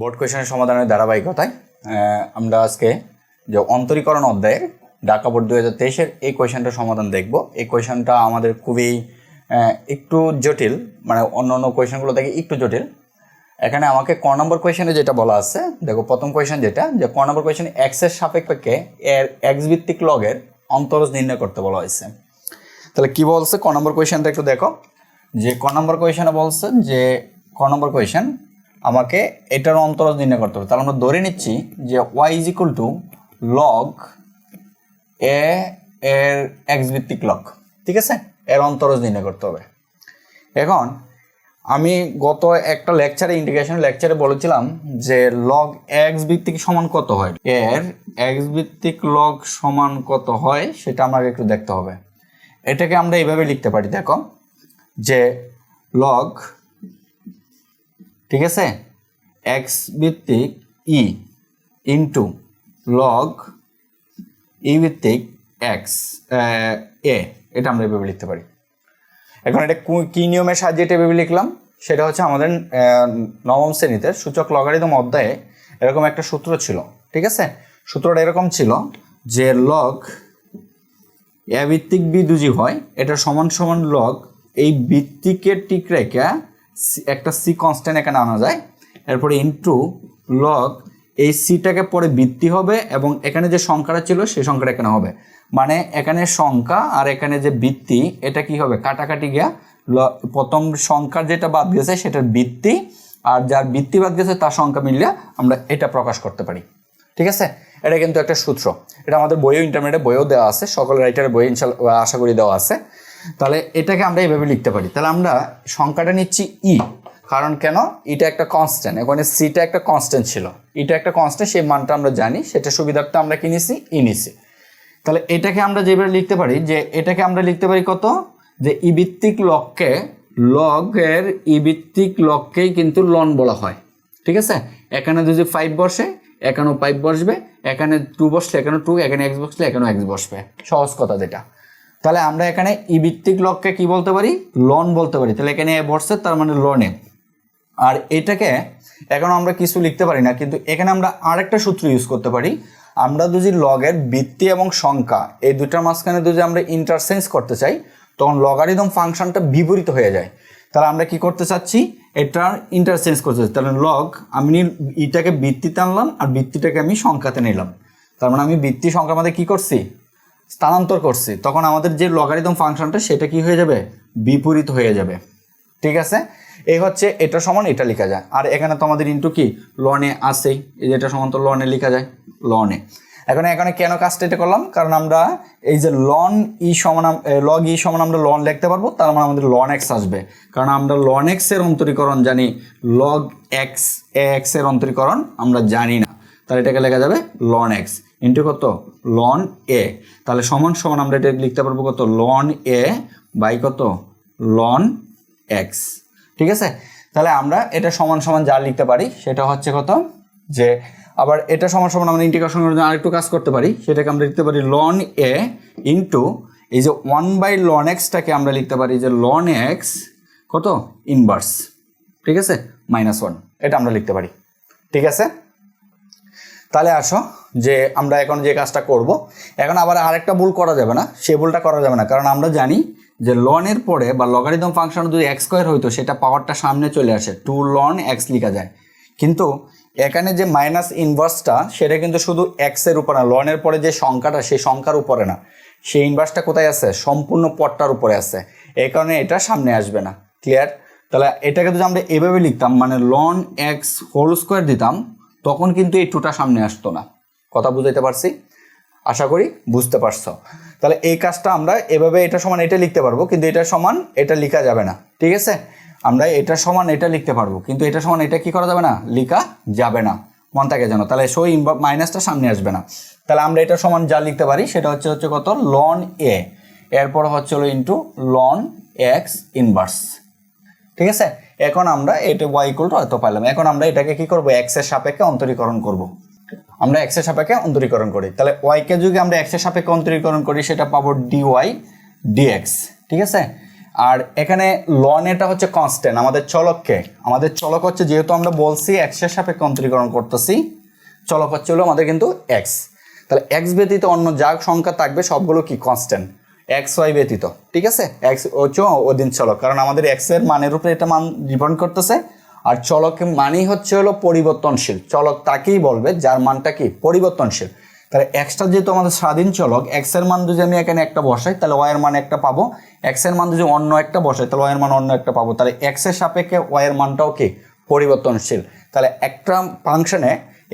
Board কোয়েশনের সমাধানের ধারাবাহিকতায় আমরা আজকে যে অন্তরীকরণ অধ্যায়ের ঢাকা বোর্ড দু হাজার তেইশের এই কোয়েশনটা সমাধান দেখব। এই কোয়েশনটা আমাদের খুবই একটু জটিল মানে অন্য অন্য কোয়েশনগুলো থেকে একটু জটিল। এখানে আমাকে ক নম্বর কোয়েশনে যেটা বলা আছে, দেখো প্রথম কোয়েশন যেটা, যে ক নম্বর কোয়েশন এক্সের সাপেক্ষে এর এক্স ভিত্তিক লগের অন্তরজ নির্ণয় করতে বলা হয়েছে। তাহলে কি বলছে? ক নম্বর কোয়েশনটা একটু দেখো। যে ক নম্বর কোয়েশনে বলছে যে, ক নম্বর কোয়েশন আমাকে এটার অন্তরজ নির্ণয় করতে হবে। তাহলে আমরা ধরে নিচ্ছি যে Y is equal to log A এর এক্স ভিত্তিক লগ ঠিক আছে? এর অন্তরজ নির্ণয় করতে হবে। এখন আমি গত একটা লেকচারে ইন্টিগ্রেশন লেকচারে বলেছিলাম যে লগ এক্স ভিত্তিক সমান কত হয়? এর এক্স ভিত্তিক লগ সমান কত হয় সেটা আমাকে একটু দেখতে হবে। এটাকে আমরা এইভাবে লিখতে পারি, দেখো, যে লগ ঠিক আছে? এক্স ভিত্তিক ই ইন্টু লগ ই ভিত্তিক এক্স এ এটা আমরা এভাবে লিখতে পারি। এখন এটা কু- নিয়মের সাহায্যে এটা এভাবে লিখলাম? সেটা হচ্ছে আমাদের নবম শ্রেণীতে সূচক লগারিদম অধ্যায়ে এরকম একটা সূত্র ছিল, ঠিক আছে? সূত্রটা এরকম ছিল যে লগ এ ভিত্তিক বি দুজি হয়, এটা সমান সমান লগ এই ভিত্তিকের ঠিক রেখে একটা সি কনস্ট্যান্ট এখানে আনা যায়। এরপরে ইনটু লগ এই সিটাকে পরে ভিত্তি হবে এবং এখানে যে সংখ্যাটা ছিল সেই সংখ্যাটা এখানে হবে। মানে এখানে সংখ্যা আর এখানে যে ভিত্তি এটা কি হবে? কাটাকাটি গিয়া প্রথম সংখ্যার যেটা বাদ গেছে সেটার ভিত্তি আর যার ভিত্তি বাদ গেছে তার সংখ্যা মিললে আমরা এটা প্রকাশ করতে পারি। ঠিক আছে? এটা কিন্তু একটা সূত্র। এটা আমাদের বইও ইন্টারমিডিয়েট বইও দেওয়া আছে। সকল রাইটারের বই ইনশাল আশা করি দেওয়া আছে। তাহলে এটাকে আমরা এইভাবে লিখতে পারি। তাহলে আমরা সংখ্যাটা নিচ্ছি ই কারণ কেন? এটা একটা কনস্ট্যান্ট এখানে সিটা একটা কনস্ট্যান্ট ছিল। এটা একটা কনস্ট্যান্ট সেই মানটা আমরা জানি, সেটা সুবিধার্থে আমরা কি নিছি? ই নিছি। তাহলে এটাকে আমরা যেভাবে লিখতে পারি, যে এটাকে আমরা লিখতে পারি কত? যে ই ভিত্তিক লককে, লগের ই ভিত্তিক লককেই কিন্তু লন বলা হয়। ঠিক আছে? এখানে যদি ফাইভ বসে, এখানেও ফাইভ বসবে, এখানে টু বসলে এখানে টু এখানে এক্স বসলে এখানেও এক্স বসবে। সহজ কথা যেটা। তাহলে আমরা এখানে ই ভিত্তিক লককে কি বলতে পারি? লন বলতে পারি। তাহলে এখানে এ বসছে, তার মানে লনে। আর এটাকে এখন আমরা কিছু লিখতে পারি না, কিন্তু এখানে আমরা আরেকটা সূত্র ইউজ করতে পারি। আমরা যদি লগের বৃত্তি এবং সংখ্যা, এই দুটার মাঝখানে যদি আমরা ইন্টারসেন্স করতে চাই, তখন লগারিদম ফাংশনটা বিপরীত হয়ে যায়। তাহলে আমরা কি করতে চাচ্ছি? এটার ইন্টারসেন্স করতে চাচ্ছি। তাহলে লগ আমি ইটাকে ভিত্তিতে আনলাম, আর বৃত্তিটাকে আমি সংখ্যাতে নিলাম। তার মানে আমি ভিত্তি সংখ্যার মধ্যে কী করছি? স্থানান্তর করছি, তখন আমাদের যে লগারিদম ফাংশনটা সেটা কি হয়ে যাবে? বিপরীত হয়ে যাবে। ঠিক আছে? এই হচ্ছে এটা সমান, এটা লেখা যায়। আর এখানে তো আমাদের ইন্টু কি লনে আসেই এই যে এটা সমান তো লনে লেখা যায়। লনে এখন এখানে কেন কাজটা এটা করলাম? কারণ আমরা এই যে লন ই সমান লগ ই সমান আমরা লন লিখতে পারব, তার মানে আমাদের লন এক্স আসবে। কারণ আমরা লন এক্সের অন্তরীকরণ জানি লগ এক্স এ এক্সের অন্তরীকরণ আমরা জানি না। তাহলে এটাকে লেখা যাবে লন এক্স ইন্টু কত? লন এ তাহলে সমান সমান আমরা এটা লিখতে পারব কত? লন এ বাই কত? লন এক্স ঠিক আছে? তাহলে আমরা এটা সমান সমান যা লিখতে পারি, সেটা হচ্ছে কত? যে, আবার এটা সমান সমান আমরা ইন্টিগ্রেশন করার জন্য আরেকটু কাজ করতে পারি, সেটাকে আমরা লিখতে পারি লন এ ইন্টু এই যে ওয়ান বাই লন এক্সটাকে আমরা লিখতে পারি যে লন এক্স কত? ইনভার্স ঠিক আছে? মাইনাস ওয়ান এটা আমরা লিখতে পারি। ঠিক আছে? তাহলে আসো, যে আমরা এখন যে কাজটা করব, এখন আবার আরেকটা ভুল করা যাবে না, সে ভুলটা করা যাবে না, কারণ আমরা জানি যে লনের পরে বা লগারিদম ফাংশন যদি এক্স স্কোয়ার হইতো সেটা পাওয়ারটা সামনে চলে আসে টু লন এক্স লেখা যায়। কিন্তু এখানে যে মাইনাস ইনভার্সটা সেটা কিন্তু শুধু এক্সের উপরে না লনের পরে যে সংখ্যাটা, সেই সংখ্যার উপরে না। সেই ইনভার্সটা কোথায় আছে? সম্পূর্ণ পটটার উপরে আছে। এই কারণে এটা সামনে আসবে না। ক্লিয়ার তাহলে এটাকে যদি আমরা এভাবে লিখতাম মানে লন এক্স হোল স্কোয়ার দিতাম তখন কিন্তু এই টুটা সামনে আসতো না। কথা বুঝাইতে পারছি? আশা করি বুঝতে পারছ। তাহলে এই কাজটা আমরা এভাবে এটা সমান এটা লিখতে পারব, কিন্তু এটা সমান এটা লেখা যাবে না। ঠিক আছে? আমরা এটা সমান এটা লিখতে পারব, কিন্তু এটা সমান এটা কি করা যাবে না? লিখা যাবে না। মন থাকে যেন। তাহলে সই মাইনাসটা সামনে আসবে না। তাহলে আমরা এটা সমান যা লিখতে পারি, সেটা হচ্ছে হচ্ছে কত? লন এ এরপর হচ্ছে হলো ইন্টু লন এক্স ইনভার্স ঠিক আছে? এখন আমরা এটা ওয়াই ইকুয়াল টু এত পাইলাম। এখন আমরা এটাকে কি করব? এক্সের সাপেক্ষে অন্তরীকরণ করব। আমরা এক্সের সাপেক্ষে অন্তরীকরণ করি। তাহলে ওয়াই কে যদি আমরা এক্সের সাপেক্ষে অন্তরীকরণ করি, সেটা পাবো ডি ওয়াই ডিএক্স ঠিক আছে? আর এখানে লন এটা হচ্ছে কনস্ট্যান্ট আমাদের চলককে। আমাদের চলক হচ্ছে, যেহেতু আমরা বলছি এক্সের সাপেক্ষে অন্তরীকরণ করতেছি, চলক হচ্ছে হলো আমাদের কিন্তু এক্স তাহলে এক্স ব্যতীত অন্য যা সংখ্যা থাকবে, সবগুলো কি কনস্ট্যান্ট এক্স ওয়াই ব্যতীত, ঠিক আছে? এক্স হচ্ছে ওদিন চলক। কারণ আমাদের এক্সের মানের উপরে এটা মান ডিপেন্ড করতেছে। আর চলক মানেই হচ্ছে হলো পরিবর্তনশীল। চলক তাকেই বলবে, যার মানটা কি? পরিবর্তনশীল। তাহলে এক্সটা যেহেতু আমাদের স্বাধীন চলক এক্সের মান যদি আমি এখানে একটা বসাই, তাহলে ওয়াই এর মান একটা পাবো। এক্সের মান যদি অন্য একটা বসাই, তাহলে ওয়াই এর মান অন্য একটা পাবো। তাহলে এক্সের সাপেক্ষে ওয়াই এর মানটাও কি? পরিবর্তনশীল। তাহলে একটা ফাংশনে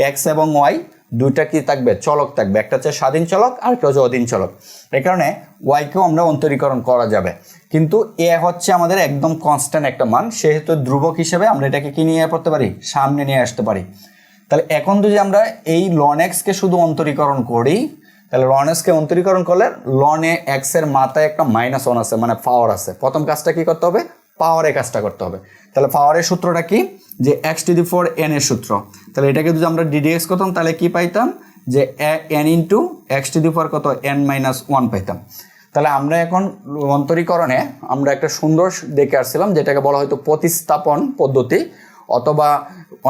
এক্স এবং ওয়াই দুইটা কি থাকবে? চলক থাকবে। একটা হচ্ছে স্বাধীন চলক, আর একটা হচ্ছে অধীন চলক। এই কারণে ওয়াইকেও আমরা অন্তরীকরণ করা যাবে। কিন্তু এ হচ্ছে আমাদের একদম কনস্ট্যান্ট একটা মান, সেহেতু ধ্রুবক হিসেবে আমরা এটাকে কি নিয়ে পড়তে পারি? সামনে নিয়ে আসতে পারি। তাহলে এখন যদি আমরা এই লন এক্সকে শুধু অন্তরীকরণ করি, তাহলে লন এক্সকে অন্তরীকরণ করলে লনে এক্সের মাথায় একটা মাইনাস ওয়ান আছে মানে পাওয়ার আছে। প্রথম কাজটা কি করতে হবে? পাওয়ারে কাজটা করতে হবে। তাহলে পাওয়ারের সূত্রটা কি? যে X to the four N এর সূত্র। তাহলে এটাকে যদি আমরা ডিডিএক্স করতাম, তাহলে কি পাইতাম? যে N into X to the four কত? এন মাইনাস ওয়ান পাইতাম। তাহলে আমরা এখন অন্তরীকরণে আমরা একটা সুন্দর দেখে আসছিলাম, যেটাকে বলা হয়তো প্রতিস্থাপন পদ্ধতি, অথবা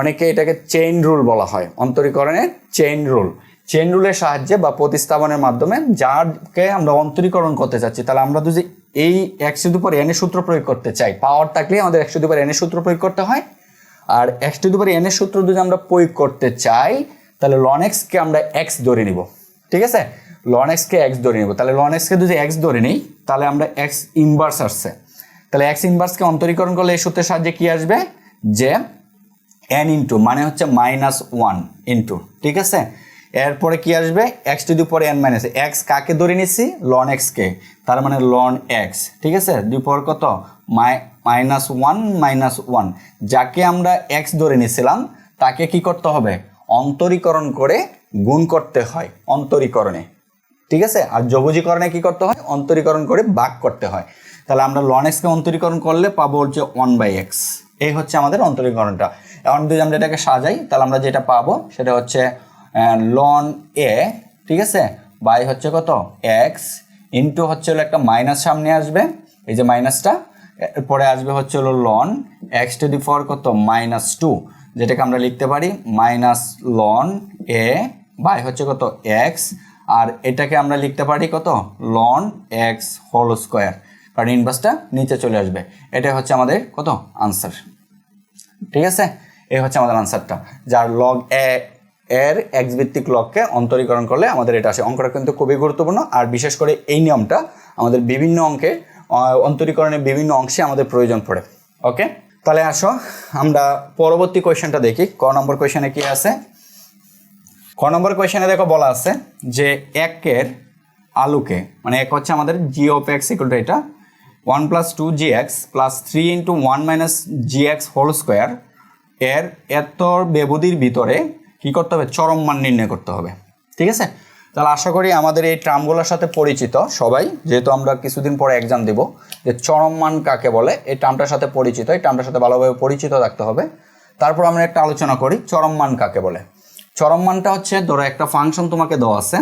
অনেকে এটাকে চেইন রুল বলা হয়, অন্তরীকরণে চেইন রুল চেইন রুলের সাহায্যে বা প্রতিস্থাপনের মাধ্যমে যারকে আমরা অন্তরীকরণ করতে চাচ্ছি, তাহলে আমরা যদি এই একশো উপর এনের সূত্র প্রয়োগ করতে চাই পাওয়ার থাকলে আমাদের একশো উপর এনের সূত্র প্রয়োগ করতে হয়। আর এক্স টু একশো এন এর সূত্র যদি আমরা প্রয়োগ করতে চাই, তাহলে লন এক্সকে আমরা এক্স ধরে নিব। ঠিক আছে? লন এক্সকে এক্স ধরে নিব। তাহলে লন এক্সকে যদি এক্স ধরে নিই, তাহলে আমরা এক্স ইনভার্স আসছে। তাহলে এক্স ইনভার্সকে অন্তরীকরণ করলে এই সূত্রের সাহায্যে কি আসবে? যে এন ইন্টু মানে হচ্ছে মাইনাস ওয়ান ইন্টু ঠিক আছে? এরপরে কি আসবে? এক্স টু দি পরে এন মাইনাস এক্স কাকে ধরে নিচ্ছি লন এক্সকে তার মানে লন এক্স ঠিক আছে? দুই পর কত? মাই মাইনাস ওয়ান মাইনাস ওয়ান। যাকে আমরা এক্স ধরে নিয়েছিলাম, তাকে কি করতে হবে? অন্তরীকরণ করে গুণ করতে হয়, অন্তরীকরণে। ঠিক আছে? আর যবজীকরণে কি করতে হয়? অন্তরীকরণ করে ভাগ করতে হয়। তাহলে আমরা লন এক্সকে অন্তরীকরণ করলে পাবো হচ্ছে ওয়ান বাই এক্স। এই হচ্ছে আমাদের অন্তরীকরণটা। এখন যদি আমরা এটাকে সাজাই, তাহলে আমরা যেটা পাবো, সেটা হচ্ছে লন এ ঠিক আছে? বাই হচ্ছে কত? এক্স ইন্টু হচ্ছে হলো একটা মাইনাস সামনে আসবে। এই যে মাইনাসটা পরে আসবে হচ্ছে হলো লন এক্স টু দি ফর কত? মাইনাস টু যেটাকে আমরা লিখতে পারি মাইনাস লন এ বাই হচ্ছে কত? এক্স আর এটাকে আমরা লিখতে পারি কত? লন এক্স হোল স্কোয়ার কারণ ইনভার্সটা নিচে চলে আসবে। এটা হচ্ছে আমাদের কত? আনসার ঠিক আছে? এই হচ্ছে আমাদের আনসারটা যার লগ এ এর এক্স ভিত্তিক লগকে অন্তরীকরণ করলে আমাদের এটা আসে। অঙ্কটা কিন্তু খুবই গুরুত্বপূর্ণ, আর বিশেষ করে এই নিয়মটা আমাদের বিভিন্ন অঙ্কে অন্তরীকরণের বিভিন্ন অংশে আমাদের প্রয়োজন পড়ে। ওকে তাহলে আসো, আমরা পরবর্তী কোয়েশ্চেনটা দেখি। ক নম্বর কোয়েশনে কি আছে? ক নম্বর কোয়েশনে দেখো বলা আছে যে একের আলুকে মানে এক হচ্ছে আমাদের জি অফ এক্স টু এটা one plus two G X plus three into one minus G X whole square এর এত ব্যবধির ভিতরে কি করতে হবে? চরম মান নির্ণয় করতে হবে। ঠিক আছে? তাহলে আশা করি আমাদের এই ট্রামগুলোর সাথে পরিচিত সবাই, যেহেতু আমরা কিছুদিন পরে এক্সাম দেব, যে চরম মান কাকে বলে, এই টার্মটার সাথে পরিচিত, এই টার্মটার সাথে ভালোভাবে পরিচিত থাকতে হবে। তারপর আমরা একটা আলোচনা করি, চরম মান কাকে বলে। চরম মানটা হচ্ছে, ধরো একটা ফাংশন তোমাকে দেওয়া আছে,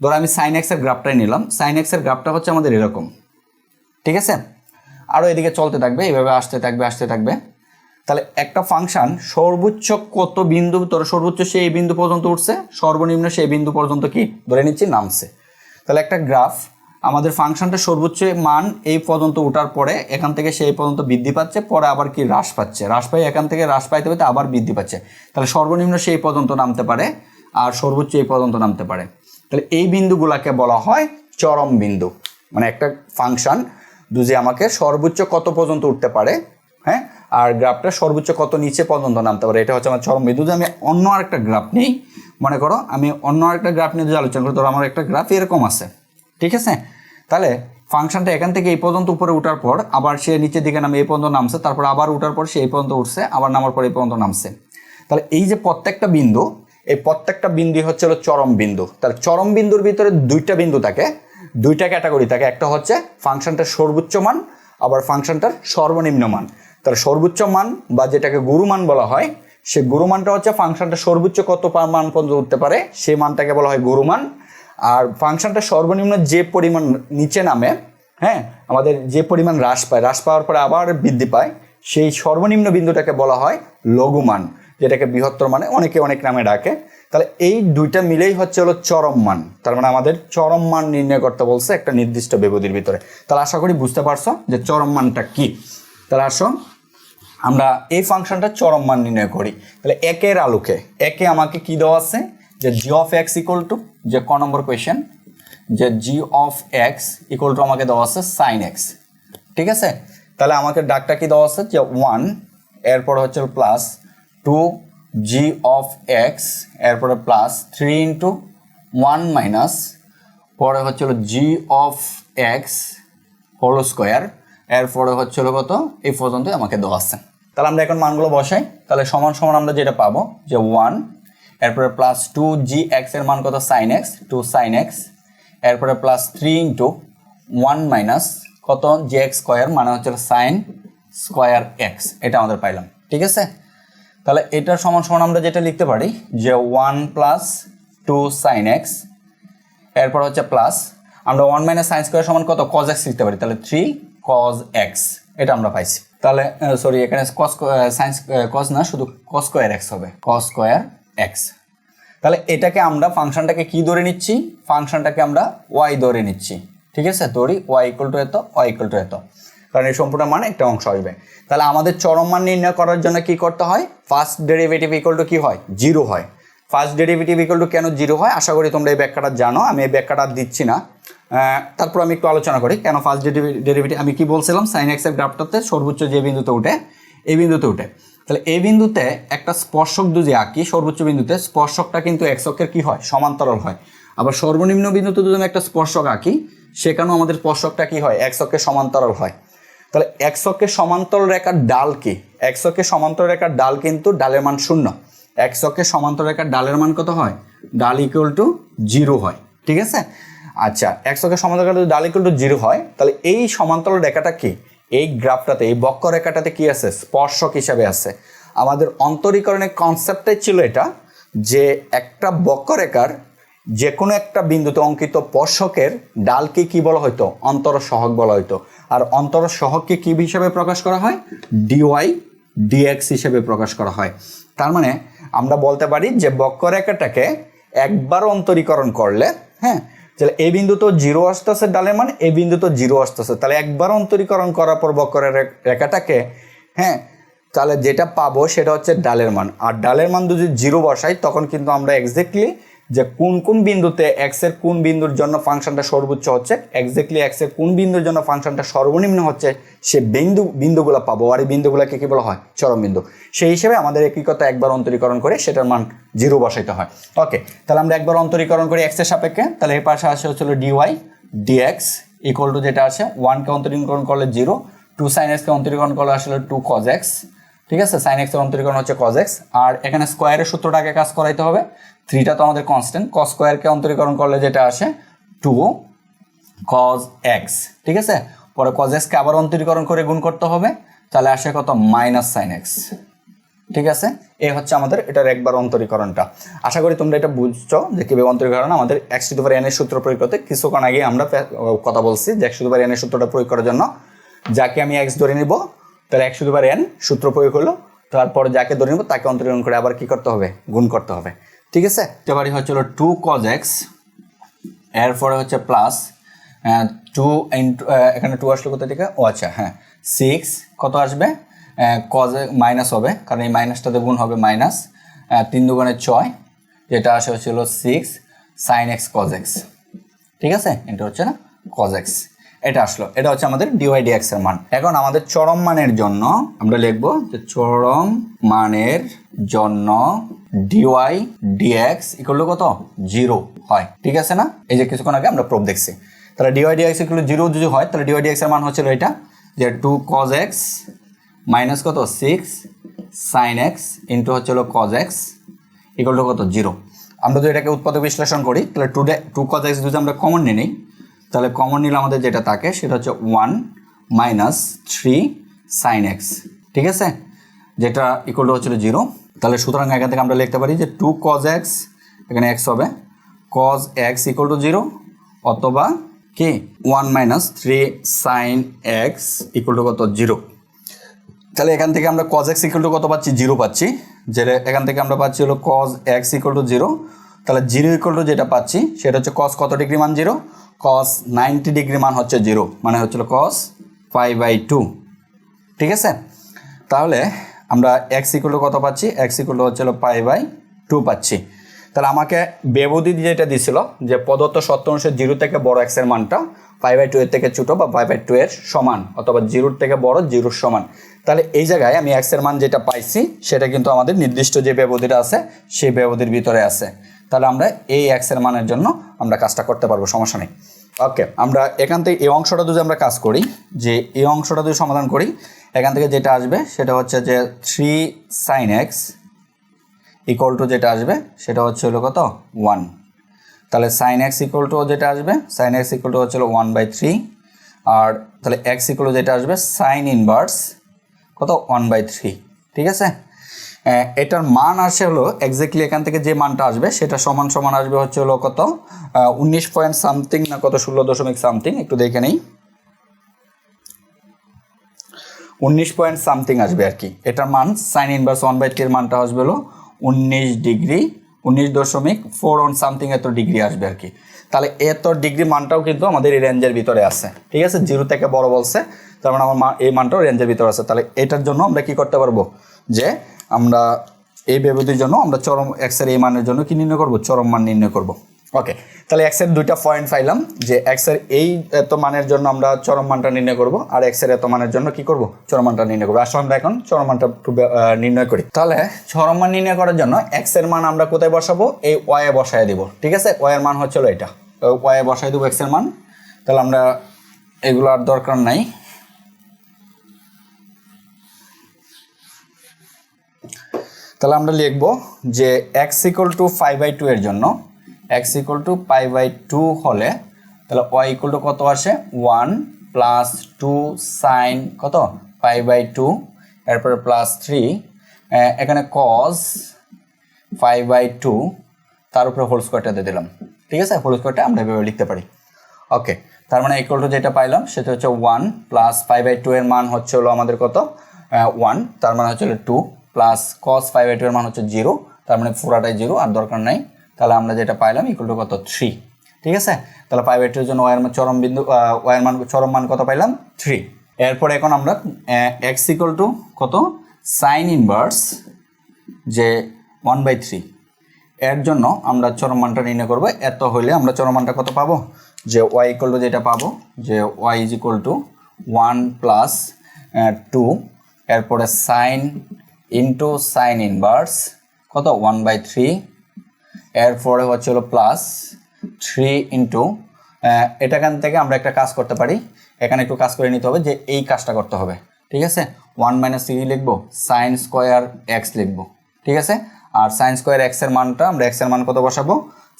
ধরো আমি সাইন এক্সের গ্রাফটাই নিলাম সাইন এক্সের গ্রাফটা হচ্ছে আমাদের এরকম, ঠিক আছে? আরও এদিকে চলতে থাকবে, এইভাবে আসতে থাকবে আসতে থাকবে। তাহলে একটা ফাংশন সর্বোচ্চ কত বিন্দু তোর সর্বোচ্চ সেই বিন্দু পর্যন্ত উঠছে, সর্বনিম্ন সেই বিন্দু পর্যন্ত কি? ধরে নিচ্ছি নামছে। তাহলে একটা গ্রাফ, আমাদের ফাংশনটা সর্বোচ্চ মান এই পর্যন্ত ওঠার পরে এখান থেকে সেই পর্যন্ত বৃদ্ধি পাচ্ছে, পরে আবার কি হ্রাস পাচ্ছে। হ্রাস পাই এখান থেকে হ্রাস পাইতে পাইতে আবার বৃদ্ধি পাচ্ছে। তাহলে সর্বনিম্ন সেই পর্যন্ত নামতে পারে আর সর্বোচ্চ এই পর্যন্ত নামতে পারে। তাহলে এই বিন্দুগুলাকে বলা হয় চরম বিন্দু। মানে একটা ফাংশন যদি আমাকে সর্বোচ্চ কত পর্যন্ত উঠতে পারে হ্যাঁ আর গ্রাফটা সর্বোচ্চ কত নিচে পর্যন্ত নামতে পারে? এটা হচ্ছে আমার চরম বিন্দু আমি অন্য আরেকটা গ্রাফ নিই, মনে করো, আমি অন্য আরেকটা গ্রাফ নিয়ে যদি আলোচনা করি, ধরো আমার একটা গ্রাফ এরকম আছে। ঠিক আছে? তাহলে ফাংশনটা এখান থেকে এই পর্যন্ত উপরে ওঠার পর আবার সে নিচের দিকে নামে এই পর্যন্ত নামছে, তারপর আবার ওঠার পর সে এই পর্যন্ত উঠছে, আবার নামার পর এই পর্যন্ত নামছে। তাহলে এই যে প্রত্যেকটা বিন্দু, এই প্রত্যেকটা বিন্দু হচ্ছে হলো চরম বিন্দু। তাহলে চরম বিন্দুর ভিতরে দুইটা বিন্দু থাকে, দুইটা ক্যাটাগরি থাকে। একটা হচ্ছে ফাংশনটার সর্বোচ্চ মান, আবার ফাংশনটার সর্বনিম্ন মান। তাহলে সর্বোচ্চ মান বা যেটাকে গুরুমান বলা হয়, সে গুরুমানটা হচ্ছে ফাংশনটা সর্বোচ্চ কত মান পর্যন্ত উঠতে পারে সেই মানটাকে বলা হয় গুরুমান আর ফাংশনটা সর্বনিম্ন যে পরিমাণ নিচে নামে হ্যাঁ আমাদের যে পরিমাণ হ্রাস পায়, হ্রাস পাওয়ার পরে আবার বৃদ্ধি পায়, সেই সর্বনিম্ন বিন্দুটাকে বলা হয় লঘুমান যেটাকে বৃহত্তর মানে অনেকে অনেক নামে ডাকে। তাহলে এই দুইটা মিলেই হচ্ছে হলো চরম মান, তার মানে আমাদের চরম মান নির্ণয় করতে বলছে একটা নির্দিষ্ট ব্যবধির ভিতরে। তাহলে আশা করি বুঝতে পারছ যে চরম মানটা কি। তাহলে আসো আমরা এই ফাংশনটা চরম মান নির্ণয় করি। তাহলে একের আলোকে, একে আমাকে কি দেওয়া আছে? যে G of X equal to যে ক নম্বর কোয়েশ্চেন যে G of X equal to আমাকে দেওয়া আছে সাইন এক্স ঠিক আছে? তাহলে আমাকে ডাকটা কি দেওয়া আছে? যে ওয়ান এরপর হচ্ছে plus two G of X এরপরে plus three into one minus পরে হচ্ছে G of X whole square এরপরে হচ্ছে হলো কত? এই পর্যন্ত আমাকে দেওয়া আছে। তাহলে আমরা এখন মানগুলো বসাই। তাহলে সমান সমান আমরা যেটা পাবো, যে ওয়ান এরপরে প্লাস টু জি এক্সের মান কত? Sine X two sine X এরপরে plus three into one minus কত? জি এক্স স্কোয়ার মানে হচ্ছে সাইন স্কোয়ার এক্স এটা আমাদের পাইলাম। ঠিক আছে? তাহলে এটার সমান সমান আমরা যেটা লিখতে পারি, যে one plus two sine X এরপর হচ্ছে প্লাস আমরা ওয়ান মাইনাস সাইন স্কোয়ার সমান কত? কজ এক্স লিখতে পারি। তাহলে থ্রি কজ এক্স এটা আমরা পাইছি। তাহলে সরি এখানে কস সাইন্স কস না, শুধু কস স্কোয়ার এক্স হবে। কস স্কোয়ার এক্স তাহলে এটাকে আমরা ফাংশনটাকে কি ধরে নিচ্ছি? ফাংশনটাকে আমরা ওয়াই ধরে নিচ্ছি। ঠিক আছে? ধরি ওয়াই ইকুয়াল টু এত ওয়াই ইকুয়াল টু এত। কারণ এই সম্পূর্ণ মানে একটা অংশ আসবে। তাহলে আমাদের চরম মান নির্ণয় করার জন্য কি করতে হয়? ফার্স্ট ডেরিভেটিভ ইকুয়াল টু কি হয়? জিরো হয়। ফার্স্ট ডেরিভেটিভ ইকুয়াল টু কেন জিরো হয়? আশা করি তোমরা এই ব্যাখ্যাটা জানো। আমি এই ব্যাখ্যাটা দিচ্ছি না। তারপর আমি একটু আলোচনা করি, কেন ফার্স্ট ডেরিভেটিভ আমি কি বলছিলাম? সাইন এক্সের গ্রাফটাতে সর্বোচ্চ যে বিন্দুতে উঠে, এই বিন্দুতে উঠে। তাহলে এই বিন্দুতে একটা স্পর্শক যদি আঁকি, সর্বোচ্চ বিন্দুতে, স্পর্শকটা কিন্তু এক্সকের কি হয়? সমান্তরাল হয়। আবার সর্বনিম্ন বিন্দুতে যদি আমি একটা স্পর্শক আঁকি, সেখানেও আমাদের স্পর্শকটা কি হয়? এক্সকের সমান্তরাল হয়। তাহলে একশকের সমান্তরাল রেখার ডাল কি? একশকের সমান্তরাল রেখার ডাল কিন্তু ডালের মান শূন্য। একশকের সমান্তরাল রেখার ডালের মান কত হয়? ডাল ইকুয়াল টু জিরো হয়। ঠিক আছে? আচ্ছা একশকের সমান্তরাল যদি ডাল ইকুয়াল টু জিরো হয়, তাহলে এই সমান্তরাল রেখাটা কি? এই গ্রাফটাতে, এই বক্র রেখাটাতে কি আছে? স্পর্শক হিসাবে আছে। আমাদের অন্তরীকরণের কনসেপ্টটাই ছিল এটা, যে একটা বক্ররেখার যে কোনো একটা বিন্দুতে অঙ্কিত স্পর্শকের ডালকে কি বলা হয়তো অন্তর সহক বলা হয়তো আর অন্তর সহককে কি হিসাবে প্রকাশ করা হয়? ডিওয়াই ডিএক্স হিসেবে প্রকাশ করা হয়। তার মানে আমরা বলতে পারি যে বক্ররেখাটাকে একবার অন্তরীকরণ করলে হ্যাঁ তাহলে এ বিন্দু তো জিরো আসতেছে ডালের মান, এ বিন্দু তো জিরো আসতেছে। তাহলে একবার অন্তরীকরণ করার পর বক্র রেখাটাকে হ্যাঁ তাহলে যেটা পাবো সেটা হচ্ছে ডালের মান। আর ডালের মান যদি জিরো বসাই, তখন কিন্তু আমরা এক্স্যাক্টলি যে কোন কোন বিন্দুতে এক্সের কোন বিন্দুর জন্য ফাংশনটা সর্বোচ্চ হচ্ছে এক্স্যাক্টলি এক্সের কোন বিন্দুর জন্য ফাংশনটা সর্বনিম্ন হচ্ছে, সে বিন্দু, বিন্দুগুলো পাবো। আর এই বিন্দুগুলোকে কি বলা হয়? চরম বিন্দু। সেই হিসেবে আমাদের একই কথা একবার অন্তরীকরণ করে সেটার মান জিরো বসাইতে হয়। ওকে তাহলে আমরা একবার অন্তরীকরণ করি এক্সের সাপেক্ষে। তাহলে এর পাশে আসে হচ্ছিল ডিওয়াই ডিএক্স ইকুয়াল টু যেটা আছে ওয়ানকে অন্তরীকরণ করলে জিরো টু সাইন এক্সকে অন্তরীকরণ করলে আসলে টু কজ এক্স ঠিক আছে? সাইন এক্সের অন্তরীকরণ হচ্ছে কজ এক্স আর এখানে স্কোয়ারের সূত্রটাকে কাজ করাইতে হবে। থ্রিটা তো আমাদের কনস্ট্যান্ট কস স্কোয়ারকে অন্তরীকরণ করলে যেটা আসে টু কজ এক্স ঠিক আছে? পরে কজ এক্সকে আবার অন্তরীকরণ করে গুণ করতে হবে, তাহলে আসে কত? মাইনাস সাইন এক্স ঠিক আছে? এ হচ্ছে আমাদের এটার একবার অন্তরীকরণটা। আশা করি তোমরা এটা বুঝছ, যে কীভাবে অন্তরীকরণ আমাদের এক্স টু পারে এনের সূত্র প্রয়োগ করতে কিছুক্ষণ আগে আমরা কথা বলছি যে এক্স টু পারে এনের সূত্রটা প্রয়োগ করার জন্য। যাকে আমি এক্স ধরে নিব, তাহলে এক্স টু পারে এন সূত্র প্রয়োগ হলো। তারপর যাকে ধরে নিব, তাকে অন্তরীকরণ করে আবার কি করতে হবে? গুণ করতে হবে। ঠিক আছে? এবারে হচ্ছিল টু কজ এক্স এরপরে হচ্ছে প্লাস টু এখানে টু আসলে কোথা থেকে? ও আচ্ছা হ্যাঁ। সিক্স কত আসবে? কজে মাইনাস হবে, কারণ এই মাইনাসটাতে গুণ হবে মাইনাস তিন দুগুণের ছয়, যেটা আসে হচ্ছিল six sine X cos X ঠিক আছে? এটা হচ্ছে না কজ এক্স এটা আসলো। এটা হচ্ছে আমাদের ডিওয়াই ডিএক্স এর মান। এখন আমাদের চরম মানের জন্য আমরা লিখব যে চরম মানের জন্য ডিওয়াই ডিএক্স ইকুয়াল কত? জিরো হয়। ঠিক আছে না? এই যে কিছুক্ষণ আগে আমরা প্রোপ দেখছি। তাহলে ডিওয়াই ডিএক্স ইকুয়াল জিরো যদি হয়, তাহলে ডিওয়াই ডিএক্স এর মান হচ্ছিল এটা, যে টু কজ এক্স মাইনাস কত? সিক্স সাইন এক্স ইন্টু হচ্ছিল কজ এক্স ইকুয়াল কত? জিরো আমরা যদি এটাকে উৎপাদক বিশ্লেষণ করি, তাহলে two the two cos X যদি আমরা কমন নিয়ে নিই তাহলে কমন নিলে আমাদের যেটা থাকে সেটা হচ্ছে one minus three sine X ঠিক আছে? যেটা ইকুয়াল টু হচ্ছিল জিরো তাহলে সুতরাং এখান থেকে আমরা লিখতে পারি যে টু কজ এক্স এখানে এক্স হবে। Cos X equal to zero অথবা কি? One minus three sine X equal to কত? জিরো তাহলে এখান থেকে আমরা কজ এক্স ইকুয়াল টু কত পাচ্ছি? জিরো পাচ্ছি। যেটা এখান থেকে আমরা পাচ্ছি হলো cos X equal to zero তাহলে জিরো ইকুয়াল টু যেটা পাচ্ছি, সেটা হচ্ছে কস কত ডিগ্রি মান জিরো? কস নাইনটি ডিগ্রি মান হচ্ছে জিরো মানে হচ্ছিল কস ফাইভ বাই টু ঠিক আছে? তাহলে আমরা এক্স ইকুয়াল টু কত পাচ্ছি? এক্স ইকুয়াল টু হচ্ছিল পাই বাই টু পাচ্ছি। তাহলে আমাকে বেবদি যেটা দিছিল, যে প্রদত্ত সত্য অনুসারে জিরো থেকে বড় এক্সের মানটা ফাইভ বাই টু এর থেকে ছোটো বা ফাইভ বাই টু এর সমান, অথবা জিরোর থেকে বড় জিরোর সমান। তাহলে এই জায়গায় আমি এক্সের মান যেটা পাইছি, সেটা কিন্তু আমাদের নির্দিষ্ট যে ব্যবধিটা আছে, সেই ব্যবধির ভিতরে আছে। তাহলে আমরা এই এক্সের মানের জন্য আমরা কাজটা করতে পারব, সমস্যা নেই। ওকে আমরা এখান থেকে এই অংশটা যদি আমরা কাজ করি, যে এই অংশটা যদি সমাধান করি, এখান থেকে যেটা আসবে সেটা হচ্ছে যে three sine X equal to যেটা আসবে সেটা হচ্ছে হলো কত? ওয়ান তাহলে সাইন এক্স ইকুয়াল টু যেটা আসবে সাইন এক্স ইকুয়াল টু হচ্ছে হলো ওয়ান বাই থ্রি আর তাহলে এক্স ইকুয়াল যেটা আসবে সাইন ইনভার্স কত? ওয়ান বাই থ্রি ঠিক আছে? এটার মান আসে হলো এক্স্যাক্টলি এখান থেকে যে মানটা আসবে, সেটা সমান সমান আসবে হচ্ছে হলো কত? উনিশ পয়েন্ট সামথিং না কত, ষোলো দশমিক সামথিং একটু দেখে নেই। উনিশ পয়েন্ট সামথিং আসবে আর কি। এটার মান সাইন ইনভার্স ওয়ান বাই থ্রির মানটা আসবে হলো উনিশ ডিগ্রি, উনিশ দশমিক ফোর ওয়ান সামথিং এত ডিগ্রি আসবে আর কি। তাহলে এত ডিগ্রি মানটাও কিন্তু আমাদের এই রেঞ্জের ভিতরে আছে। ঠিক আছে? জিরো থেকে বড় বলছে, তার মানে আমার এই মানটাও রেঞ্জের ভিতরে আছে। তাহলে এটার জন্য আমরা কি করতে পারব? যে আমরা এই ব্যবধির জন্য আমরা চরম এক্সের এই মানের জন্য কি নির্ণয় করব? চরম মান নির্ণয় করব। ওকে তাহলে এক্সের দুইটা পয়েন্ট পাইলাম যে এক্সের এই এত মানের জন্য আমরা চরম মানটা নির্ণয় করব আর এক্সের এত মানের জন্য কি করব? চরম মানটা নির্ণয় করব। আসলে আমরা এখন চরম মানটা নির্ণয় করি। তাহলে চরম মান নির্ণয় করার জন্য এক্সের মান আমরা কোথায় বসাবো? এই ওয়াই বসায় দিব। ঠিক আছে? ওয়াই এর মান হচ্ছিল এটা। ওয়াই বসায় দেবো এক্সের মান। তাহলে আমরা এগুলো আর দরকার নাই। তাহলে আমরা লিখব যে X equal to five by two এর জন্য X equal to five by two হলে তাহলে ওয়াই ইকুয়াল টু কত আসে? ওয়ান প্লাস টু সাইন কত? ফাইভ বাই টু এরপরে প্লাস থ্রি এখানে কজ ফাইভ বাই টু তার উপরে হোল স্কোয়ারটা দিয়ে দিলাম। ঠিক আছে? হোল স্কোয়ারটা আমরা এভাবে লিখতে পারি। ওকে তার মানে ইকুয়াল টু যেটা পাইলাম, সেটা হচ্ছে one plus five by two এর মান হচ্ছে হলো আমাদের কত? ওয়ান তার মানে হচ্ছে two plus cos five by এর মান হচ্ছে জিরো তার মানে পুরাটাই জিরো আর দরকার নাই। তাহলে আমরা যেটা পাইলাম ইকুয়াল টু কত? থ্রি ঠিক আছে? তাহলে ফাইভ বাই জন্য ওয়ার চরম বিন্দু ওয়ার মান চরম মান কত পাইলাম? থ্রি এরপর এখন আমরা এক্স ইকুয়াল টু কত? সাইন ইনভার্স যে ওয়ান বাই থ্রি এর জন্য আমরা চরমানটা নির্ণয় করব। এত হইলে আমরা চরমানটা কত পাবো? যে ওয়াই ইকুয়াল টু যেটা পাবো, যে Y is equal to one plus two এরপরে সাইন ইন্টু সাইন ইনভার্স কত? ওয়ান বাই থ্রি এরপরে হচ্ছে হলো প্লাস থ্রি ইন্টু এটাখান থেকে আমরা একটা কাজ করতে পারি। এখানে একটু কাজ করে নিতে হবে যে এই কাজটা করতে হবে। ঠিক আছে? ওয়ান মাইনাস থ্রি লিখব সাইন স্কোয়ার এক্স লিখব। ঠিক আছে? আর সাইন স্কোয়ার এক্সের মানটা, আমরা এক্সের মান কত বসাবো?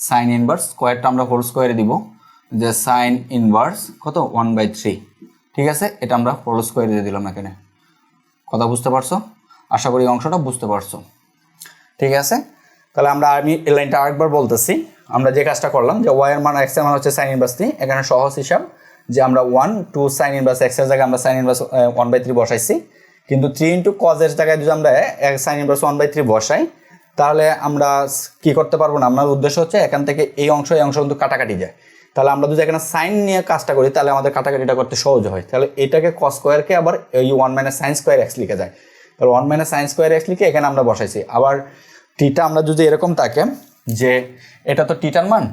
সাইন ইনভার্স স্কোয়ারটা আমরা হোল স্কোয়ারে দিব। যে সাইন ইনভার্স কত? ওয়ান বাই থ্রি ঠিক আছে? এটা আমরা হোল স্কোয়ারে দিয়ে দিলাম এখানে। কথা বুঝতে পারছ? আশা করি অংশটা বুঝতে পারছ। ঠিক আছে? তাহলে আমরা আমি এই লাইনটা আরেকবার বলতেছি। আমরা যে কাজটা করলাম যে ওয়াই এর মান এক্সের মান হচ্ছে সাইন ইনভার্স থ্রি এখানে সহজ হিসাব যে আমরা ওয়ান টু সাইন ইনভার্স এক্সের জায়গায় আমরা sine inverse one by three বসাইছি। কিন্তু থ্রি ইন্টু কজের জায়গায় যদি আমরা sine inverse one by three বসাই, তাহলে আমরা কি করতে পারব না? আপনার উদ্দেশ্য হচ্ছে এখান থেকে এই অংশ এই অংশ কিন্তু কাটাকাটি যায়। তাহলে আমরা যদি এখানে সাইন নিয়ে কাজটা করি, তাহলে আমাদের কাটাকাটিটা করতে সহজ হয়। তাহলে এটাকে কস স্কোয়ারকে আবার এই one minus sine square X লিখে যায়। তাহলে one minus sine square X লিখে এখানে আমরা বসাইছি। আবার টিটা আমরা যদি এরকম থাকে যে এটা তো টিটার মান,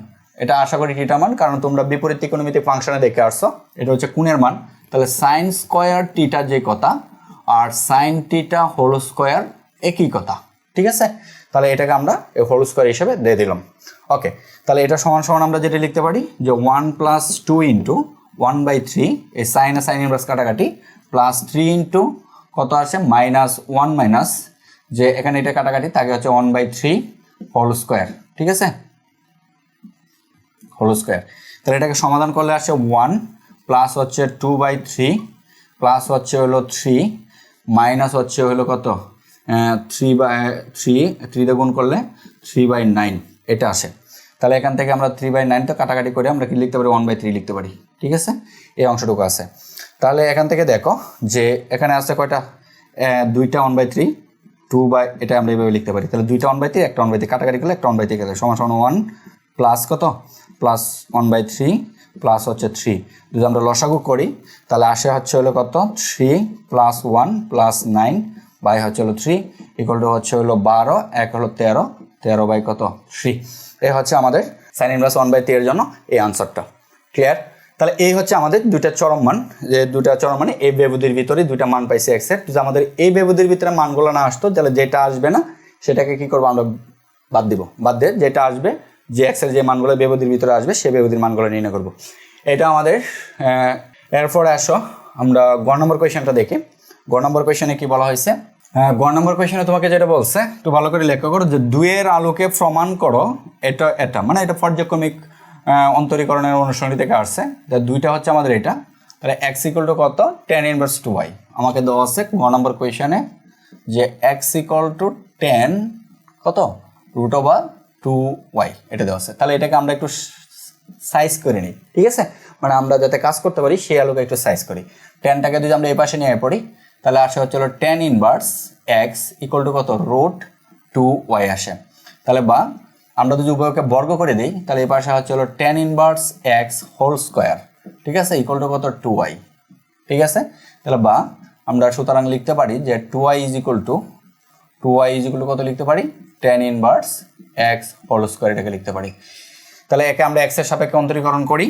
এটা আশা করি টিটার মান, কারণ তোমরা বিপরীত ত্রিকোণমিতিক ফাংশনে দেখে আসছো, এটা হচ্ছে কোণের মান। তাহলে সাইন স্কোয়ার টিটা যে কথা, আর সাইন টিটা হোল স্কোয়ার একই কথা, ঠিক আছে? তাহলে এটাকে আমরা হোল স্কোয়ার হিসেবে দিয়ে দিলাম। ওকে তাহলে এটা সমান সমান আমরা যেটা লিখতে পারি, যে one plus two into one by three এই সাইন সাইন ইনভার্স কাটাকাটি প্লাস থ্রি ইন্টু কত আছে? মাইনাস ওয়ান মাইনাস, যে এখানে এটা কাটাকাটি, তাকে হচ্ছে one by three whole square, ঠিক আছে? Whole square. তাহলে এটাকে সমাধান করলে আসে ওয়ান প্লাস হচ্ছে টু বাই থ্রি, প্লাস হচ্ছে হলো থ্রি, মাইনাস হচ্ছে হলো কত? থ্রি বাই, থ্রি, থ্রিতে গুণ করলে থ্রি বাই নাইন, এটা আসে। তাহলে এখান থেকে আমরা থ্রি বাই নাইন তো কাটাকাটি করে আমরা কি লিখতে পারি? ওয়ান বাই থ্রি লিখতে পারি। ঠিক আছে? এই অংশটুকু আছে। তাহলে এখান থেকে দেখো যে এখানে আছে কয়টা? দুইটা one by three two by এটা আমরা এইভাবে লিখতে পারি। তাহলে দুইটা ওয়ান বাই থ্রি একটা ওয়ান বাই থ্রি কাটাকাটি করলে একটা ওয়ান বাই থ্রি গেলে সমান সমান ওয়ান প্লাস কত? Plus one by three plus হচ্ছে থ্রি যদি আমরা লসাগু করি, তাহলে আসে হচ্ছে হলো কত? Three plus one plus nine by হচ্ছে হলো থ্রি ইকুয়াল টু হচ্ছে হলো বারো, এক হলো তেরো। তেরো বাই কত? থ্রি এই হচ্ছে আমাদের সাইন ইনভার্স ওয়ান বাই এর জন্য এই আনসারটা ক্লিয়ার তাহলে এই হচ্ছে আমাদের দুইটা চরম মান, যে দুইটা চরম মানে এই বেবুদির ভিতরে দুইটা মান পাইছে এক্সের যদি আমাদের এই বেবুদির ভিতরে মানগুলো না আসতো, তাহলে যেটা আসবে না, সেটাকে কি করব আমরা বাদ দিব। বাদ দিয়ে যেটা আসবে, যে এক্সের যে মানগুলো বেবুদির ভিতরে আসবে সে বেবুদির মানগুলো নির্ণয় করব। এটা আমাদের এরপরে আসো, আমরা গ নম্বর কোয়েশনটা দেখি। গ নম্বর কোয়েশনে কি বলা হয়েছে? হ্যাঁ গ নম্বর কোয়েশনে তোমাকে যেটা বলছে, একটু ভালো করে লেখা করো যে দুইয়ের আলোকে প্রমাণ করো এটা এটা। মানে এটা পর্যায়ক্রমিক অন্তরীকরণের অনুসরণী থেকে আসছে। দুইটা হচ্ছে আমাদের এটা। তাহলে এক্স ইকুয়াল টু কত? টেন ইনভার্স টু ওয়াই আমাকে দেওয়া আছে গ নম্বর কোয়েশনে যে এক্স ইকুয়াল টু টেন কত? রুট ওভার টু ওয়াই এটা দেওয়া আছে। তাহলে এটাকে আমরা একটু সাইজ করে নিই। ঠিক আছে? মানে আমরা যাতে কাজ করতে পারি, সেই আলোকে একটু সাইজ করি। টেনটাকে যদি আমরা এই পাশে নিয়ে পড়ি তাহলে আসে হচ্ছে হলো tan inverse x equal to কত? রুট টু ওয়াই আসে। তাহলে বা আমরা যদি উভয়কে বর্গ করে দিই, তাহলে এই পাশে হচ্ছে হলো tan inverse x whole square ঠিক আছে? ইকুয়াল টু কত? টু ওয়াই ঠিক আছে? তাহলে বা আমরা সুতরাং লিখতে পারি যে two y is equal to two y is equal to কত লিখতে পারি? Tan inverse x whole square এটাকে লিখতে পারি। তাহলে একে আমরা এক্সের সাপেক্ষে অন্তরীকরণ করি।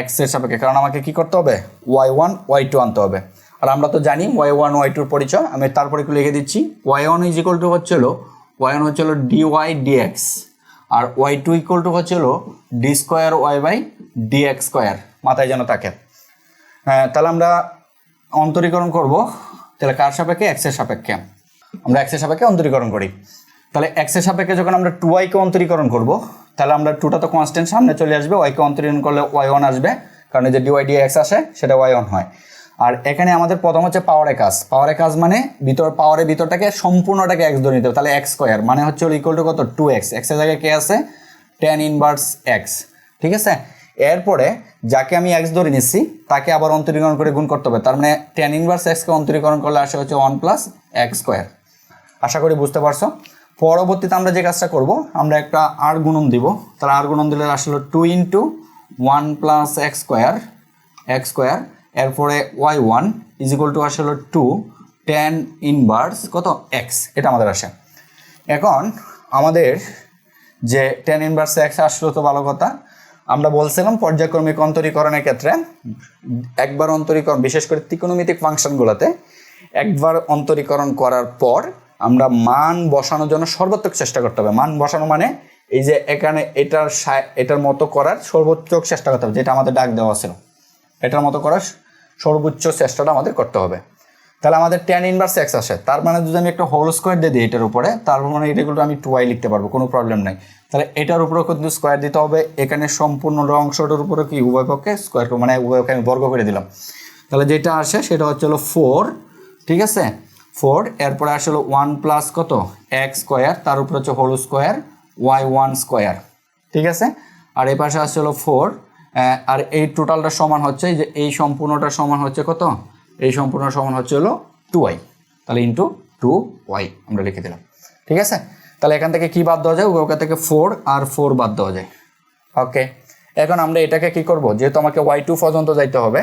এক্সের সাপেক্ষে, কারণ আমাকে কি করতে হবে? ওয়াই ওয়ান ওয়াই টু আনতে হবে। আর আমরা তো জানি ওয়াই ওয়ান ওয়াই টুর পরিচয়। আমি তারপরে একটু লিখে দিচ্ছি। Y one is equal to হচ্ছে হলো ওয়াই ওয়ান হচ্ছে হলো ডি ওয়াই ডিএক্স আর ওয়াই টু ইকুয়াল টু হচ্ছে হলো d square y by d x square মাথায় যেন থাকে। হ্যাঁ তাহলে আমরা অন্তরীকরণ করব। তাহলে কার সাপেক্ষে? এক্সের সাপেক্ষে। আমরা এক্সের সাপেক্ষে অন্তরীকরণ করি। তাহলে এক্সের সাপেক্ষে যখন আমরা টু ওয়াইকে অন্তরীকরণ করব, তাহলে আমরা টুটা তো কনস্ট্যান্ট সামনে চলে আসবে। ওয়াইকে অন্তরীকরণ করলে ওয়াই ওয়ান আসবে। কারণ যে ডিওয়াই ডি এক্স আসে, সেটা ওয়াই ওয়ান হয়। আর এখানে আমাদের প্রথম হচ্ছে পাওয়ারে কাজ। পাওয়ারে কাজ মানে ভিতর পাওয়ারের ভিতরটাকে সম্পূর্ণটাকে এক্স ধরে নিতে হবে। তাহলে এক্স স্কোয়ার মানে হচ্ছে ইকুয়াল টু কত? টু এক্স এক্সের জায়গায় কে আছে? টেন ইনভার্স এক্স ঠিক আছে? এরপরে যাকে আমি এক্স ধরে নিচ্ছি, তাকে আবার অন্তরীকরণ করে গুণ করতে হবে। তার মানে টেন ইনভার্স এক্সকে অন্তরীকরণ করলে আসে হচ্ছে ওয়ান প্লাস এক্স স্কোয়ার আশা করি বুঝতে পারছ? পরবর্তীতে আমরা যে কাজটা করব, আমরা একটা আর গুণন দিব। তাহলে আর গুণন দিলে আসলে two into one plus x square x square এরপরে y one is equal to আসলে টু টেন ইনভার্স কত? এক্স এটা আমাদের আসে। এখন আমাদের যে টেন ইনভার্স এক্স আসলো তো ভালো কথা। আমরা বলছিলাম পর্যায়ক্রমিক অন্তরীকরণের ক্ষেত্রে একবার অন্তরীকরণ, বিশেষ করে ত্রিকোণমিতিক ফাংশনগুলোতে একবার অন্তরীকরণ করার পর আমরা মান বসানোর জন্য সর্বোচ্চ চেষ্টা করতে হবে। মান বসানো মানে এই যে এখানে এটার এটার মতো করার সর্বোচ্চ চেষ্টা করতে হবে, যেটা আমাদের ডাক দেওয়া ছিল। এটার মতো করার সর্বোচ্চ চেষ্টাটা আমাদের করতে হবে। তাহলে আমাদের টেন ইনভার্স এক্স আসে। তার মানে যদি আমি একটা হোল স্কোয়ার দিয়ে দিই এটার উপরে, তার মানে এটাগুলো আমি টু আই লিখতে পারব, কোনো প্রবলেম নাই। তাহলে এটার উপরেও কিন্তু স্কোয়ার দিতে হবে। এখানে সম্পূর্ণ অংশটার উপরে কি, উভয় পক্ষে স্কোয়ার মানে উভয়কে আমি বর্গ করে দিলাম। তাহলে যেটা আসে, সেটা হচ্ছে হলো ফোর ঠিক আছে? ফোর এরপরে আসলে ওয়ান প্লাস কত? এক্স স্কোয়ার তার উপরে হচ্ছে whole square y one square ঠিক আছে? আর এই পাশে আসছে হলো ফোর আর এই টোটালটা সমান হচ্ছে যে এই সম্পূর্ণটা সমান হচ্ছে কত? এই সম্পূর্ণ সমান হচ্ছে হলো টু ওয়াই তাহলে ইন্টু টু ওয়াই আমরা লিখে দিলাম। ঠিক আছে? তাহলে এখান থেকে কি বাদ দেওয়া যায়? ওখান থেকে ফোর আর ফোর বাদ দেওয়া যায়। ওকে। এখন আমরা এটাকে কি করব? যেহেতু আমাকে ওয়াই টু পর্যন্ত যাইতে হবে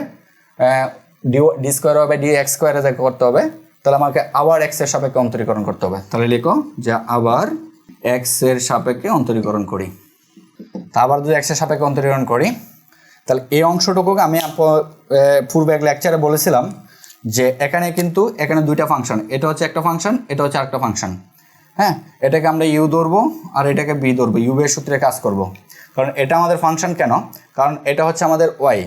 ডি ডি স্কোয়ার হবে ডি এক্স স্কোয়ারে যাকে করতে হবে, তাহলে আমাকে আবার এক্সের সাপেক্ষে অন্তরীকরণ করতে হবে। তাহলে লিখো যে আবার এক্সের সাপেক্ষে অন্তরীকরণ করি। তা আবার যদি এক্সের সাপেক্ষে অন্তরীকরণ করি তাহলে এই অংশটুকু আমি পূর্বে এক লেকচারে বলেছিলাম যে এখানে কিন্তু এখানে দুইটা ফাংশন এটা হচ্ছে একটা ফাংশন এটা হচ্ছে আরেকটা ফাংশন হ্যাঁ? এটাকে আমরা ইউ ধরবো আর এটাকে বি ধরবো ইউ এর সূত্রে কাজ করব। কারণ এটা আমাদের ফাংশন কেন? কারণ এটা হচ্ছে আমাদের ওয়াই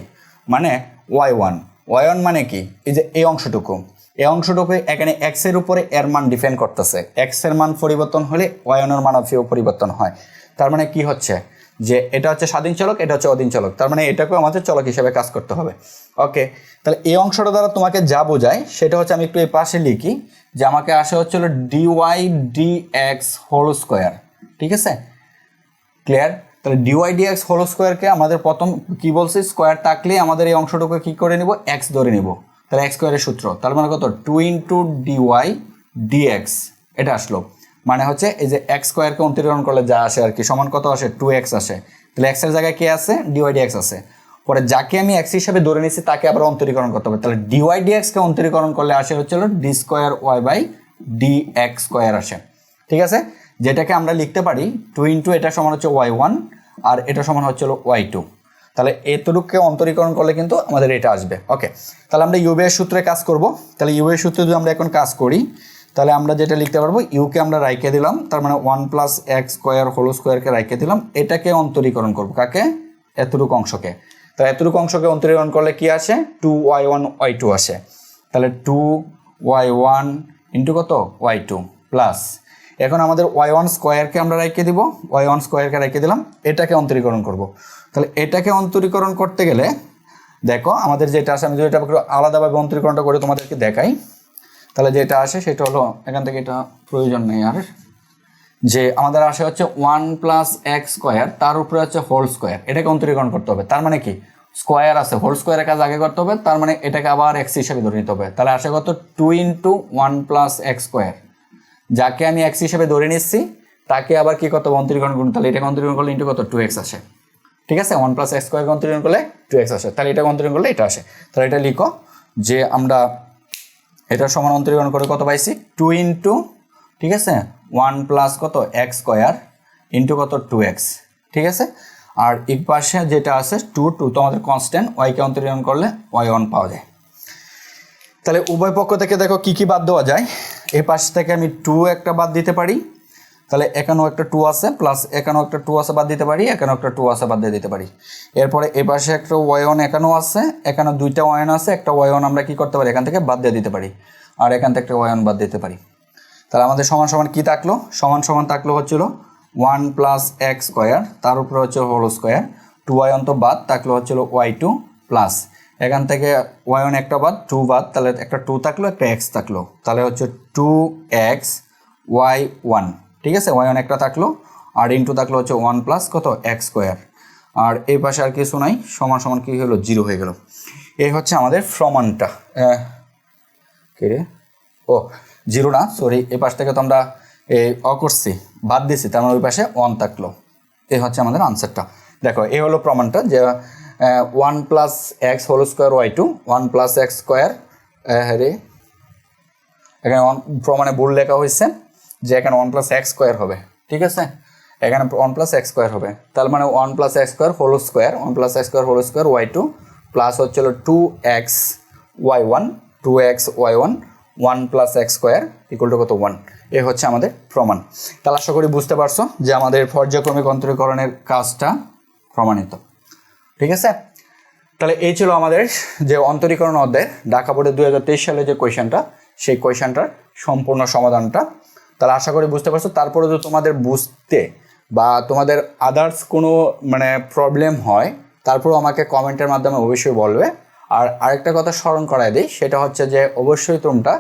মানে ওয়াই ওয়ান ওয়াই ওয়ান মানে কি? এই যে এই অংশটুকু। এই অংশটুকু এখানে এক্সের উপরে এর মান ডিফেন্ড করতেছে। এক্সের মান পরিবর্তন হলে ওয়াই ওয়ানের মান অফিও পরিবর্তন হয়। তার মানে কি হচ্ছে? যে এটা হচ্ছে স্বাধীন চলক, এটা হচ্ছে অধীন চলক। তার মানে এটাকেও আমাদের চলক হিসেবে কাজ করতে হবে। ওকে, তাহলে এই অংশটা দ্বারা তোমাকে যা বোঝায়, সেটা হচ্ছে আমি একটু এই পাশে লিখি যে আমাকে আসে হচ্ছে হলো d d x whole square ঠিক আছে? ক্লিয়ার তাহলে ডিওয়াই ডিএক্স হোল স্কোয়ারকে আমাদের প্রথম কি বলছি? স্কোয়ার থাকলে আমাদের এই অংশটুকু কি করে নিব? এক্স ধরে নিব। তাহলে এক্স স্কোয়ারের সূত্র। তার মানে কত? টু ইন্টু ডিওয়াই ডিএক্স এটা আসলো। মানে হচ্ছে এই যে এক্স স্কোয়ারকে অন্তরীকরণ করলে যা আসে আর কি, সমান কত আসে? টু এক্স আসে। তাহলে এক্সের জায়গায় কে আছে? ডিওয়াই ডিএক্স আছে। পরে যাকে আমি এক্স হিসাবে ধরে নিচ্ছি তাকে আবার অন্তরীকরণ করতে হবে। তাহলে ডিওয়াই ডিএক্সকে অন্তরীকরণ করলে আসে হচ্ছে d square y by d x square আসে। ঠিক আছে? যেটাকে আমরা লিখতে পারি টু ইন্টু এটা সমান হচ্ছে ওয়াই ওয়ান আর এটা সমান হচ্ছে ওয়াই টু তাহলে এতটুকুকে অন্তরীকরণ করলে কিন্তু আমাদের এটা আসবে। ওকে তাহলে আমরা ইউবিএর সূত্রে কাজ করব। তাহলে ইউবিএর সূত্রে যদি আমরা এখন কাজ করি তাহলে আমরা যেটা লিখতে পারব ইউকে আমরা রাইকে দিলাম, তার মানে one plus x square whole স্কোয়ারকে রাইকে দিলাম, এটাকে অন্তরীকরণ করব। কাকে? এতটুকু অংশকে। তাহলে এতটুকু অংশকে অন্তরীকরণ করলে কি আসে? Two y one y two আসে। তাহলে টু ওয়াই ওয়ান ইন্টু কত? ওয়াই টু প্লাস এখন আমাদের ওয়াই ওয়ান স্কোয়ারকে আমরা রেখে দিব ওয়াই ওয়ান স্কোয়ারকে রেখে দিলাম, এটাকে অন্তরীকরণ করব। তাহলে এটাকে অন্তরীকরণ করতে গেলে, দেখো, আমাদের যেটা আছে, আমি যদি এটা আলাদাভাবে অন্তরীকরণটা করে তোমাদেরকে দেখাই। তাহলে যেটা আসে সেটা হলো, এখান থেকে এটা প্রয়োজন নেই আর। যে আমাদের আসে হচ্ছে ওয়ান প্লাস এক্স স্কোয়ার তার উপরে হচ্ছে হোল স্কোয়ার এটাকে অন্তরীকরণ করতে হবে। তার মানে কি? স্কোয়ার আছে হোল স্কোয়ারের কাজ আগে করতে হবে, তার মানে এটাকে আবার এক্স হিসাবে ধরে নিতে হবে। তাহলে আসে কত? Two into one plus x square যাকে আমি এক্স হিসাবে ধরে নিচ্ছি, তাকে আবার কি কত অন্তরীকরণ করুন তাহলে এটাকে অন্তরীকরণ করলে ইন্টু কত? টু এক্স আসে। ঠিক আছে? ওয়ান প্লাস এক্স স্কোয়ারকে অন্তরীকরণ করলে টু এক্স আসে। তাহলে এটাকে অন্তরীকরণ করলে এটা আসে। তাহলে এটা লিখো যে আমরা এটা সমান অন্তরীকরণ করে কত পাইছি? টু ইন্টু ঠিক আছে? ওয়ান প্লাস কত? এক্স স্কোয়ার ইন্টু কত? টু এক্স ঠিক আছে? আর এক পাশে যেটা আছে টু টু তো আমাদের কনস্ট্যান্ট ওয়াইকে অন্তরীকরণ করলে ওয়াই ওয়ান পাওয়া যায়। তাহলে উভয় পক্ষ থেকে দেখো কি কি বাদ দেওয়া যায়? এ পাশ থেকে আমি টু একটা বাদ দিতে পারি। তাহলে এখানেও একটা টু আছে প্লাস এখানেও একটা টু আছে বাদ দিতে পারি, এখানেও একটা টু আছে বাদ দিয়ে দিতে পারি। এরপরে এ পাশে একটা ওয়াইন এখানেও আছে, এখানে দুইটা ওয়াইন আছে, একটা ওয়াইন আমরা কি করতে পারি? এখান থেকে বাদ দিয়ে দিতে পারি। আর এখান থেকে একটা ওয়াইন বাদ দিতে পারি। তাহলে আমাদের সমান সমান কি থাকল? সমান সমান থাকল হচ্ছিল ওয়ান প্লাস এক্স স্কোয়ার তার উপরে হচ্ছে হোল স্কোয়ার টু ওয়াই তো বাদ, থাকল হচ্ছিল ওয়াই টু প্লাস এখান থেকে ওয়ান একটা বাদ টু বাদ, তাহলে একটা টু থাকল, একটা এক্স থাকল। তাহলে হচ্ছে টু এক্স ওয়াই ওয়ান ঠিক আছে? ওয়াই ওয়ান একটা থাকল আর ইন্টু থাকল হচ্ছে ওয়ান প্লাস কত? এক্স স্কোয়ার আর এই পাশে আর কিছু নাই, সমান সমান কি হলো? জিরো হয়ে গেল। এই হচ্ছে আমাদের প্রমাণটা। কে রে? ও জিরো না সরি এই পাশ থেকে তো আমরা অ করছি, বাদ দিছি, তার মানে ওই পাশে ওয়ান থাকল। এই হচ্ছে আমাদের আনসারটা দেখো, এই হলো প্রমাণটা যে one plus x whole square y two one plus x square হ্যারে এখানে ওয়ান প্রমাণে ভুল লেখা হয়েছে। যে এখানে ওয়ান প্লাস এক্স স্কোয়ার হবে, ঠিক আছে? এখানে ওয়ান প্লাস এক্স স্কোয়ার হবে। তার মানে one plus x square whole square one plus x square whole square y two, plus হচ্ছিল two x y one, two x y one one plus x square equal to কত? One. এ হচ্ছে আমাদের প্রমাণ। তাহলে আশা করি বুঝতে পারছ যে আমাদের পর্যায়ক্রমিক অন্তরীকরণের কাজটা প্রমাণিত। ঠিক আছে? তাহলে এই ছিল আমাদের যে অন্তরীকরণ অধ্যায়, ঢাকা বোর্ডের দুই সালে যে কোয়েশনটা সেই কোয়েশনটার সম্পূর্ণ সমাধানটা। তাহলে আশা করি বুঝতে পারছ। তারপরে যদি তোমাদের বুঝতে বা তোমাদের আদার্স কোনো মানে প্রবলেম হয়, তারপরেও আমাকে কমেন্টের মাধ্যমে অবশ্যই বলবে। আর আরেকটা কথা স্মরণ করাই দিই, সেটা হচ্ছে যে অবশ্যই তোমরা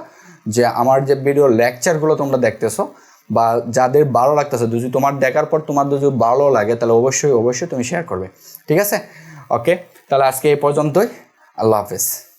যে আমার যে ভিডিও লেকচারগুলো তোমরা দেখতেছো বা যাদের ভালো লাগতেছে, যদি তোমার দেখার পর তোমার যদি ভালো লাগে, তাহলে অবশ্যই অবশ্যই তুমি শেয়ার করবে। ঠিক আছে? ওকে তাহলে আজকে এই পর্যন্তই। আল্লাহ হাফেজ।